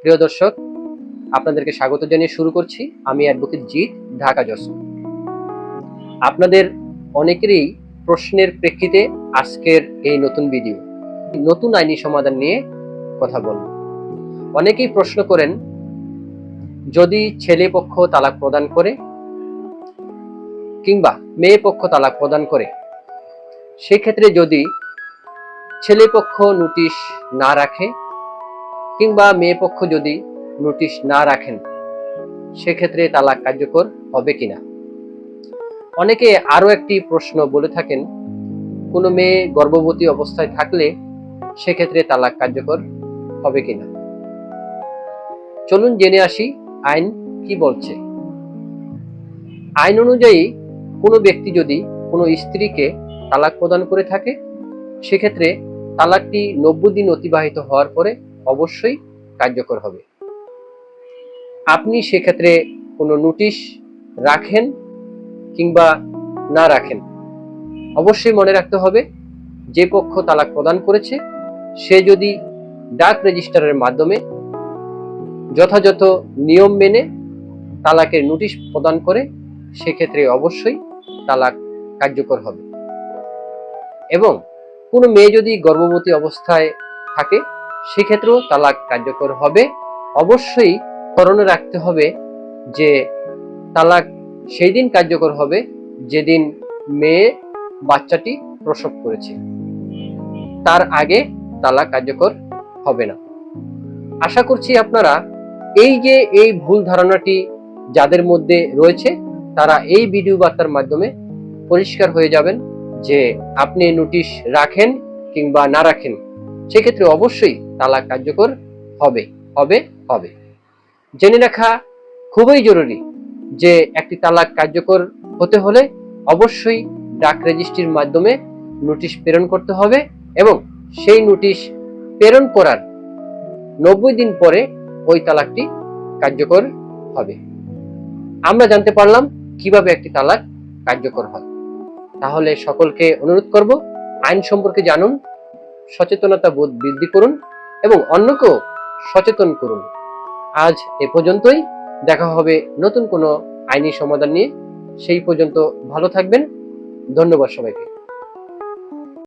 প্রিয় দর্শক, আপনাদেরকে স্বাগত জানিয়ে শুরু করছি আমি অ্যাডভোকেট জিৎ, ঢাকা জস আপনাদের অনেকেরই প্রশ্নের প্রেক্ষিতে আজকের এই নতুন ভিডিও, নতুন আইনি সমাধান নিয়ে কথা বলব। অনেকেই প্রশ্ন করেন, যদি ছেলে পক্ষ তালাক প্রদান করে কিংবা মেয়ে পক্ষ তালাক প্রদান করে, সেক্ষেত্রে যদি ছেলে পক্ষ নোটিশ না রাখে কিংবা মেয়ে পক্ষ যদি নোটিশ না রাখেন, সেক্ষেত্রে তালাক কার্যকর হবে কিনা? অনেকে আরও একটি প্রশ্ন বলে থাকেন, কোনো মেয়ে গর্ভবতী অবস্থায় থাকলে সেক্ষেত্রে তালাক কার্যকর হবে কিনা? চলুন জেনে আসি আইন কি বলছে। আইন অনুযায়ী কোনো ব্যক্তি যদি কোনো স্ত্রীকে তালাক প্রদান করে থাকে, সেক্ষেত্রে তালাকটি নব্বই দিন অতিবাহিত হওয়ার পরে অবশ্যই কার্যকর হবে। আপনি সেক্ষেত্রে কোনো নোটিশ রাখেন কিংবা না রাখেন, অবশ্যই মনে রাখতে হবে যে পক্ষ তালাক প্রদান করেছে, সে যদি ডাক রেজিস্টারের মাধ্যমে যথাযথ নিয়ম মেনে তালাকের নোটিশ প্রদান করে, সেক্ষেত্রে অবশ্যই তালাক কার্যকর হবে। এবং কোনো মেয়ে যদি গর্ভবতী অবস্থায় থাকে সেক্ষেত্রেও তালাক কার্যকর হবে। অবশ্যই স্মরণে রাখতে হবে যে তালাক সেই দিন কার্যকর হবে যেদিন মেয়ে বাচ্চাটি প্রসব করেছে। তার আগে তালাক কার্যকর হবে না। আশা করছি আপনারা এই যে এই ভুল ধারণাটি যাদের মধ্যে রয়েছে, তারা এই ভিডিও বার্তার মাধ্যমে পরিষ্কার হয়ে যাবেন যে আপনি নোটিশ রাখেন কিংবা না রাখেন। সেক্ষেত্রে অবশ্যই তালাক কার্যকর হবে হবে হবে। জেনে রাখা খুবই জরুরি যে একটি তালাক কার্যকর হতে হলে অবশ্যই ডাক রেজিস্ট্রির মাধ্যমে নোটিশ প্রেরণ করতে হবে এবং সেই নোটিশ প্রেরণ করার নব্বই দিন পরে ওই তালাকটি কার্যকর হবে। আমরা জানতে পারলাম কীভাবে একটি তালাক কার্যকর হয়। তাহলে সকলকে অনুরোধ করব আইন সম্পর্কে জানুন সচেতনতা বোধ বৃদ্ধি করুন এবং অন্যকেও সচেতন করুন। আজ এ পর্যন্তই। দেখা হবে নতুন কোনো আইনি সমাধান নিয়ে। সেই পর্যন্ত ভালো থাকবেন। ধন্যবাদ সবাইকে।